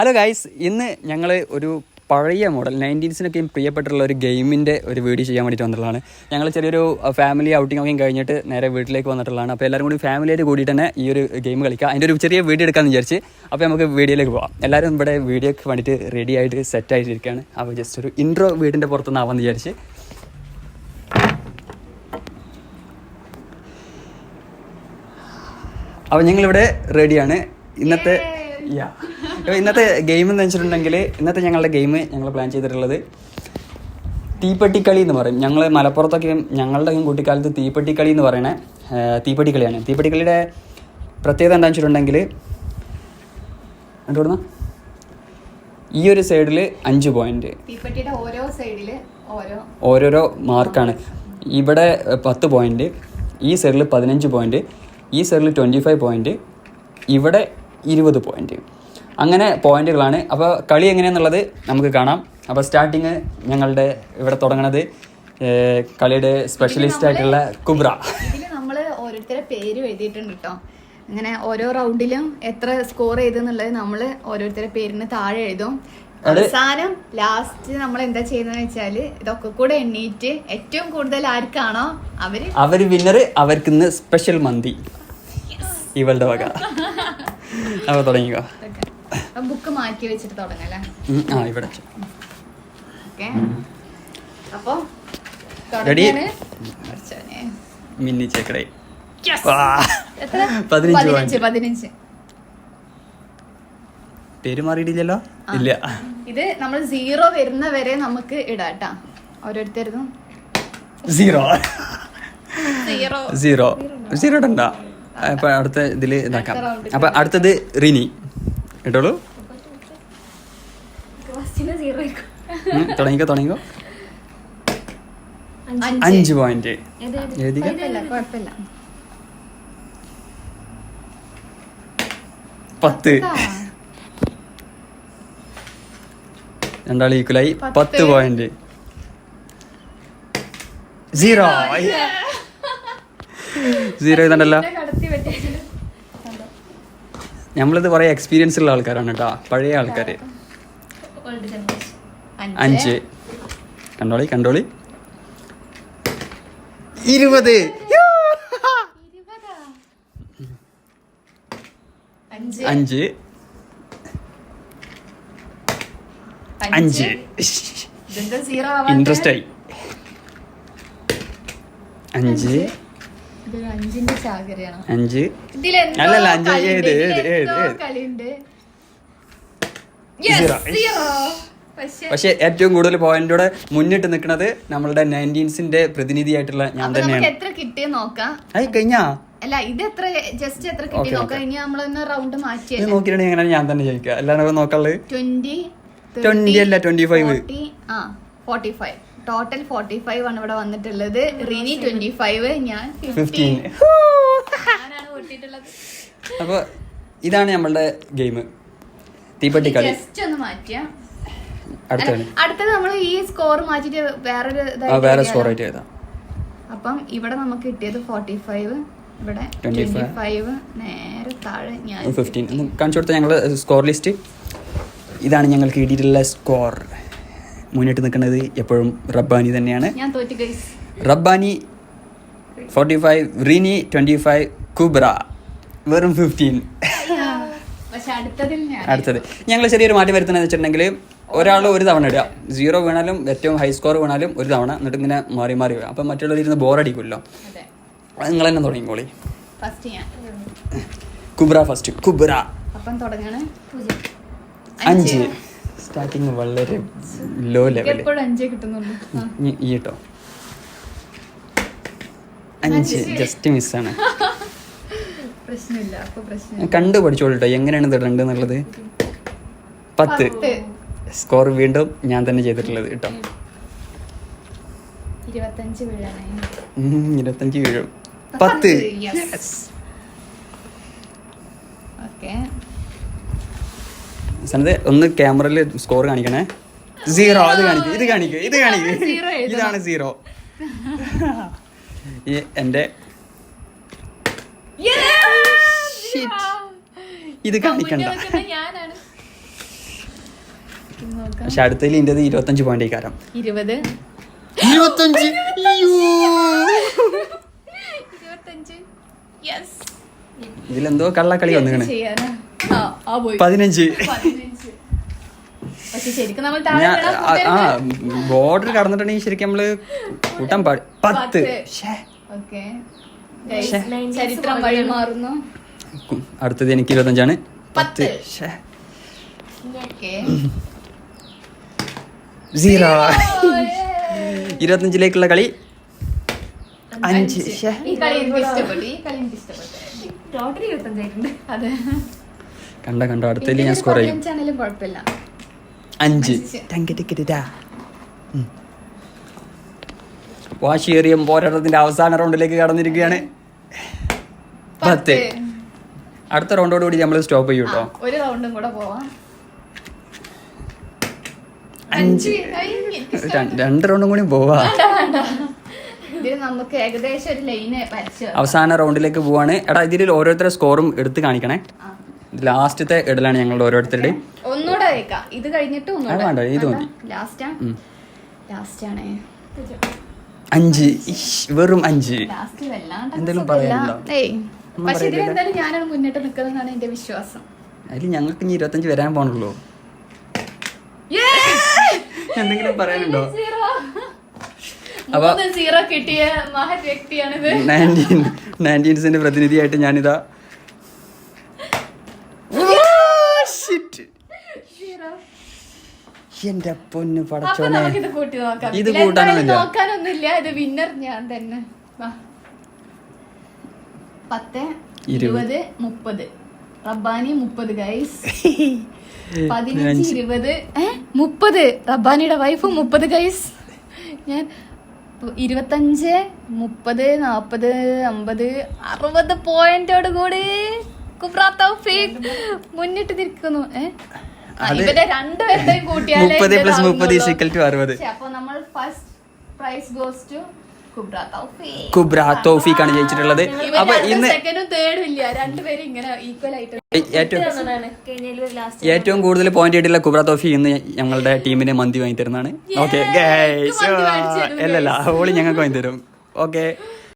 Hello guys ഇന്ന് ഞങ്ങൾ ഒരു പഴയ മോഡൽ നയന്റീൻസിനൊക്കെയും പ്രിയപ്പെട്ടുള്ള ഒരു ഗെയിമിന്റെ ഒരു വീഡിയോ ചെയ്യാൻ വേണ്ടിയിട്ട് വന്നിട്ടുള്ളതാണ്. ഞങ്ങൾ ചെറിയൊരു ഫാമിലി ഔട്ടിംഗ് ഒക്കെ കഴിഞ്ഞിട്ട് നേരെ വീട്ടിലേക്ക് വന്നിട്ടുള്ളതാണ്. അപ്പോൾ എല്ലാവരും കൂടി ഫാമിലിയായിട്ട് കൂടിയിട്ട് തന്നെ ഈ ഒരു ഗെയിം കളിക്കുക അതിന്റെ ഒരു ചെറിയ വീഡിയോ എടുക്കാമെന്ന് വിചാരിച്ച് അപ്പോൾ നമുക്ക് വീഡിയോയിലേക്ക് പോകാം എല്ലാവരും ഇവിടെ വീഡിയോക്ക് വേണ്ടിയിട്ട് റെഡി ആയിട്ട് സെറ്റ് ആയിട്ടിരിക്കുകയാണ്. അപ്പോൾ ജസ്റ്റ് ഒരു ഇൻട്രോ വീടിന്റെ പുറത്തുനിന്ന് ആവാമെന്ന് വിചാരിച്ച്. അപ്പോൾ ഞങ്ങളിവിടെ റെഡിയാണ് ഇന്നത്തെ യാ ഇന്നത്തെ ഗെയിം എന്ന് വെച്ചിട്ടുണ്ടെങ്കിൽ ഇന്നത്തെ ഞങ്ങളുടെ ഗെയിം ഞങ്ങൾ പ്ലാൻ ചെയ്തിട്ടുള്ളത് തീപ്പെട്ടിക്കളി എന്ന് പറയും. ഞങ്ങൾ മലപ്പുറത്തൊക്കെ ഞങ്ങളുടെ കുട്ടിക്കാലത്ത് തീപ്പെട്ടിക്കളി എന്ന് പറയണേ തീപ്പെട്ടിക്കളിയാണ്. തീപ്പെട്ടിക്കളിയുടെ പ്രത്യേകത എന്താണെന്ന് വെച്ചിട്ടുണ്ടെങ്കിൽ എന്തുകൊടുന്ന ഈ ഒരു സൈഡിൽ അഞ്ച് പോയിന്റ് ഓരോരോ മാർക്കാണ് ഇവിടെ പത്ത് പോയിന്റ് ഈ സൈഡിൽ പതിനഞ്ച് പോയിന്റ് ഈ സൈഡിൽ ട്വന്റി ഫൈവ് പോയിന്റ് ഇവിടെ ഇരുപത് പോയിന്റ് അങ്ങനെ പോയിന്റുകളാണ്. അപ്പോൾ കളി എങ്ങനെയാണെന്നുള്ളത് നമുക്ക് കാണാം. അപ്പോൾ സ്റ്റാർട്ടിങ് ഞങ്ങളുടെ ഇവിടെ തുടങ്ങണത് കളിയുടെ സ്പെഷ്യലിസ്റ്റ് ആയിട്ടുള്ള കുബ്ര. നമ്മൾ ഓരോരുത്തരെ പേര് എഴുതിയിട്ടുണ്ട് കേട്ടോ അങ്ങനെ ഓരോ റൗണ്ടിലും എത്ര സ്കോർ ചെയ്തെന്നുള്ളത് നമ്മൾ ഓരോരുത്തരെ പേരിന് താഴെ എഴുതും. അവസാനം ലാസ്റ്റ് നമ്മൾ എന്താ ചെയ്യുന്നത് വെച്ചാൽ ഇതൊക്കെ കൂടെ എണ്ണീറ്റ് ഏറ്റവും കൂടുതൽ ആർക്കാണോ അവർ അവർ വിന്നർ അവർക്ക് ഇന്ന് സ്പെഷ്യൽ മന്തി ഇവളുടെ വക അപ്പൊ തുടങ്ങിക്കോ. ബുക്ക് മാറ്റി വെച്ചിട്ട് തുടങ്ങല്ലേ ആ ഇവിടെ. ഓക്കെ. അപ്പൊ. മിന്നി ചേക്കടേ? പതിനഞ്ച് പതിനഞ്ച് point. പതിനഞ്ച്. പേര് മാറിയിട്ടില്ലല്ലോ? ഇല്ല. ഇത് നമ്മൾ സീറോ വരുന്ന വരെ നമുക്ക് ഇടാട്ടാ ഓരോരുത്തരുന്നു സീറോ സീറോ സീറോ സീറോ ഇടണ്ട. അപ്പൊ അടുത്ത ഇതിൽ ഇതാക്കാം. അപ്പൊ അടുത്തത് റിനി. ഉം, തുടങ്ങിക്കോ തുടങ്ങിക്കോ. അഞ്ച്. അഞ്ച് പോയിന്റ് പത്ത്. രണ്ടാൾ ഈക്വലായി പത്ത്. പത്ത് പോയിന്റ് സീറോ സീറോ ഇതുണ്ടല്ലോ ഇതിനെ കടത്തി വെട്ടിയത്. കണ്ടോ? നമ്മളിത് കുറെ എക്സ്പീരിയൻസ് ഉള്ള ആൾക്കാരാണ് കേട്ടോ. പഴയ ആൾക്കാർ അഞ്ച്. കണ്ടോളി കണ്ടോളി. ഇരുപത്? അഞ്ച്. അഞ്ച്. ഇൻട്രസ്റ്റ് ആയി. അഞ്ച്. ഇതൊരു അഞ്ചിന്റെ ചാകരയാണ്? അഞ്ച്. അല്ലല്ല, അഞ്ച്. ഏത്, ഏത്, ഏത്. പക്ഷേ ഏറ്റവും കൂടുതൽ പോയിന്റോടെ മുന്നിട്ട് നിൽക്കുന്നത് നമ്മളുടെ നയന്റീൻസിന്റെ പ്രതിനിധിയായിട്ടുള്ള ഞാൻ തന്നെയാണ്. എത്ര കിട്ടിയ നോക്കാം? കഴിഞ്ഞാ? അല്ല ഇത് എത്ര ജസ്റ്റ് എത്ര കിട്ടി നോക്കാം. ഇനി നമ്മളൊന്ന് റൗണ്ട് മാറ്റി എങ്ങനെ ഞാൻ തന്നെ ജയിക്കുക. അല്ലാണ്ട് നോക്കാനുള്ളത് ട്വന്റി ട്വന്റി അല്ല twenty five forty five total forty five ആണ് ഇവിടെ വന്നിട്ടുള്ളത്. റിനി ട്വന്റി ഫൈവ് ഞാൻ ഫിഫ്റ്റീൻ അപ്പൊ ഇതാണ് നമ്മളുടെ ഗെയിം തീപ്പെട്ടി കളി. ജസ്റ്റ് ഒന്ന് മാറ്റിയ. അടുത്തത് നമ്മൾ ഈ സ്കോർ മാറ്റിട്ട് വേറൊരു ആ വേറെ സ്കോർ ആയിട്ട് എഴുതാം. അപ്പം ഇവിടെ നമുക്ക് കിട്ടിയത് ഫോർട്ടി ഫൈവ് ഇവിടെ 25. ട്വന്റി ഫൈവ് നേരെ താഴെ ഞാൻ ഫിഫ്റ്റീൻ കാണിച്ചു കൊടുത്ത ഞങ്ങൾ സ്കോർ ലിസ്റ്റ് ഇതാണ് ഞങ്ങൾക്ക് കിട്ടിയിട്ടുള്ള സ്കോർ മുന്നിട്ട് നിൽക്കുന്നത് എപ്പോഴും റബ്ബാനി തന്നെയാണ്. Rabbani forty five Rini twenty five Kubra വെറും ഫിഫ്റ്റീൻ അടുത്തത്. ഞങ്ങൾ ചെറിയൊരു മാറ്റം വരുത്തുന്നത് വെച്ചിട്ടുണ്ടെങ്കിൽ ഒരാൾ ഒരു തവണ ഇടുക. സീറോ വീണാലും ഏറ്റവും ഹൈ സ്കോർ വീണാലും ഒരു തവണ എന്നിട്ട് ഇങ്ങനെ മാറി മാറി വരും അപ്പം മറ്റുള്ളവർ ഇരുന്ന് ബോറടിക്കുമല്ലോ നിങ്ങൾ തന്നെ തുടങ്ങിക്കോളി. കുബ്ര ഫസ്റ്റ് കുബ്ര. അഞ്ച്. സ്റ്റാർട്ടിങ് വളരെ ലോ ലെവൽ. ഈ കേട്ടോ അഞ്ച് ജസ്റ്റ് മിസ്സാണ് കണ്ടു പഠിച്ചോളൂ കേട്ടോ എങ്ങനെയാണ് ഇത് എന്നുള്ളത് പത്ത്. സ്കോർ വീണ്ടും ഞാൻ തന്നെ ചെയ്തിട്ടുള്ളത് കേട്ടോ ഇരുപത്തഞ്ച് വീഴും. പത്ത്, പത്ത് yes. Yes. ഓക്കെ സനത് ഒന്ന് ക്യാമറയിൽ സ്കോർ കാണിക്കണേ. സീറോ അത് കാണിക്കും ഇത് കാണിക്കും ഇത് കാണിക്കും. ഇതാണ് സീറോ. ഈ എന്റെ. ഇത് കാണിക്കണ്ട. പക്ഷെ അടുത്തതിൽ ഇന്ത്യത് ഇരുപത്തഞ്ച് പോയിന്റ് കാരം ഇരുപത്. ഇരുപത്തഞ്ച്? ഇതിലെന്തോ കള്ളക്കളി പോയി പതിനഞ്ച്. ആ- ബോർഡർ കടന്നിട്ടുണ്ടെങ്കിൽ ശരിക്കും നമ്മൾ കൂട്ടാൻ പാടി പത്ത്. അടുത്തത് എനിക്ക് ഇരുപത്തഞ്ചാണ്. പത്ത്. സീറോ ഇരുപത്തഞ്ചിലേക്കുള്ള കളി. അഞ്ച്. ശ്ശേ. ഈ കളി എനിക്ക് ഇഷ്ടപ്പെട്ടു. ഈ കളി എനിക്ക് ഇഷ്ടപ്പെട്ടു. ടോട്ടൽ ഇരുപത്തഞ്ചായിട്ടുണ്ട്. അതെ. കണ്ട കണ്ട അടുത്തതിൽ ഞാൻ സ്കോർ ചെയ്യും. അഞ്ച്. ഉം. പോരാട്ടത്തിന്റെ അവസാന റൗണ്ടിലേക്ക് കടന്നിരിക്കുകയാണ്. പത്ത്. അടുത്ത റൗണ്ടോട് കൂടി നമ്മൾ സ്റ്റോപ്പ് ചെയ്യും കേട്ടോ ഒരു റൗണ്ടും കൂടെ പോവാം. അഞ്ച്. രണ്ട് റൗണ്ടും കൂടി പോവാ. അവസാന റൗണ്ടിലേക്ക് പോവാണ്. എടാ ഇതിൽ ഓരോരുത്തരുടെ സ്കോറും എടുത്ത് കാണിക്കണേ. ലാസ്റ്റത്തെ ഇടലാണ് ഞങ്ങളുടെ ഓരോരുത്തരുടെയും. ഒന്നുകൂടെ ഇത് കഴിഞ്ഞിട്ട് വേണ്ട, ഇത് മതി. ലാസ്റ്റാ ലാസ്റ്റ് ആണ്. അഞ്ച്. വെറും അഞ്ച്. സുഖമില്ല. പറയാനുണ്ടോ? ഏയ് ഒന്നും പക്ഷെ ഇതിൽ ഞാനാണ് മുന്നിട്ട് നിൽക്കുന്നതാണ് എന്റെ വിശ്വാസം. അതിൽ ഞങ്ങൾക്ക് ഇനി ഇരുപത്തഞ്ച് വരാൻ പോണല്ലോ. എന്തെങ്കിലും പറയാനുണ്ടോ? സീറോ അപ്പൊ- സീറോ കിട്ടിയ മഹത് വ്യക്തിയാണിത്. നയന്റീൻ നയന്റീൻസിന്റെ പ്രതിനിധിയായിട്ട് ഞാനിതാ Shit. സീറോ എന്റെ പൊന്ന് പടച്ചോനെ. ഇത് കൂട്ടാനൊന്നുമില്ല. നോക്കാനൊന്നുമില്ല. ഇത് വിന്നർ ഞാൻ തന്നെ. വാ. പത്ത് ഇരുപത്. മുപ്പത്. റബ്ബാനി മുപ്പത് ഗൈസ് പതിനഞ്ച് ഇരുപത്. മുപ്പത്. റബ്ബാനിയുടെ വൈഫ് മുപ്പത് ഗൈസ് ഞാൻ ഇരുപത്തഞ്ച് മുപ്പത് നാപ്പത് അമ്പത് അറുപത് പോയിന്റോട് കൂടി. മുന്നിട്ട് നിൽക്കുന്നു. ഏ? ആ, അത് ഇവരെ രണ്ടുപേരുടെയും കൂട്ടിയാലേ മുപ്പത് ഇതിന്റെ പ്ലസ് മുപ്പത് ഈക്വൽ ടു അറുപത്. അപ്പൊ നമ്മൾ first prize goes to Kubra Taufeeq തോഫിക്കാണ് ജയിച്ചിട്ടുള്ളത്. അപ്പൊ ഇന്ന് സെക്കൻഡും തേർഡും ഇല്ല. രണ്ടുപേരും ഇങ്ങനെ ഈക്വൽ ആയിട്ട് ഏറ്റവും കൂടുതൽ പോയിന്റ് ആയിട്ടുള്ള കുബ്ര തോഫി ഇന്ന് ഞങ്ങളുടെ ടീമിന് മന്തി വാങ്ങി തരുന്നതാണ് ഓക്കെ? അല്ലല്ല ഓളി ഞങ്ങൾക്ക് വാങ്ങി തരും ഓക്കെ